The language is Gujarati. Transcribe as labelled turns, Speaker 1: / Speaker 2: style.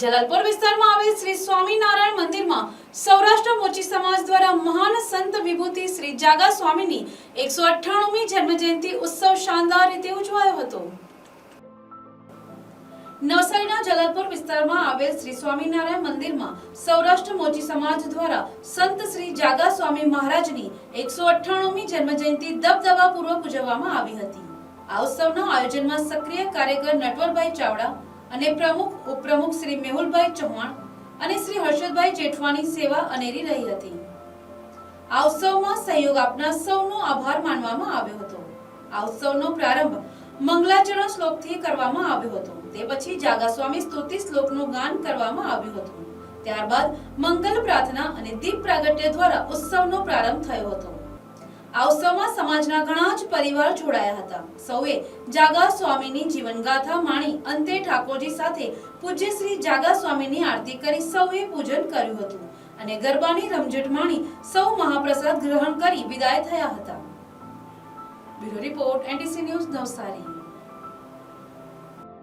Speaker 1: જલાલપુર વિસ્તારમાં આવેલ શ્રી સ્વામિનારાયણ મંદિરમાં સૌરાષ્ટ્ર મોચી સમાજ દ્વારા મહાન સંત વિભૂતિ શ્રી જાગા સ્વામીની એકસો અઠ્ઠાણુમી જન્મજયંતિ ઉત્સવ શાનદાર રીતે ઉજવાયો હતો. નવસારીના જલાલપુર વિસ્તારમાં આવેલ શ્રી સ્વામિનારાયણ મંદિરમાં સૌરાષ્ટ્ર મોચી સમાજ દ્વારા સંત શ્રી જાગા સ્વામી મહારાજની એકસો અઠ્ઠાણુમી જન્મજયંતિ દબદબાપૂર્વક ઉજવવામાં આવી હતી. આ ઉત્સવના આયોજનમાં સક્રિય કાર્યકર નટવરભાઈ ચાવડા અને પ્રમુખ, ઉપપ્રમુખ શ્રી મેહુલભાઈ ચૌહાણ અને શ્રી હર્ષદભાઈ જેઠવાની સેવા અનેરી રહી હતી. આ ઉત્સવમાં સહયોગ આપનાર સૌનો આભાર માનવામાં આવ્યો હતો. આ ઉત્સવનો પ્રારંભ મંગલાચરણ શ્લોકથી કરવામાં આવ્યો હતો. તે પછી જાગા સ્વામી સ્તુતિ શ્લોકનું ગાન કરવામાં આવ્યું હતું. ત્યારબાદ મંગલ પ્રાર્થના અને દીપ પ્રાગટ્ય દ્વારા ઉત્સવનો પ્રારંભ થયો હતો. આ સમાજના ઘણા જ પરિવાર જોડાયા હતા. સૌએ જાગા સ્વામીની જીવનગાથા માણી અંતે ઠાકોરજી સાથે પૂજ્ય શ્રી જાગા સ્વામીની આરતી કરી સૌએ પૂજન કર્યું હતું અને ગરબાની રમઝટ માણી સૌ મહાપ્રસાદ ગ્રહણ કરી વિદાય થયા હતા. Bureau report NTC news Navsari.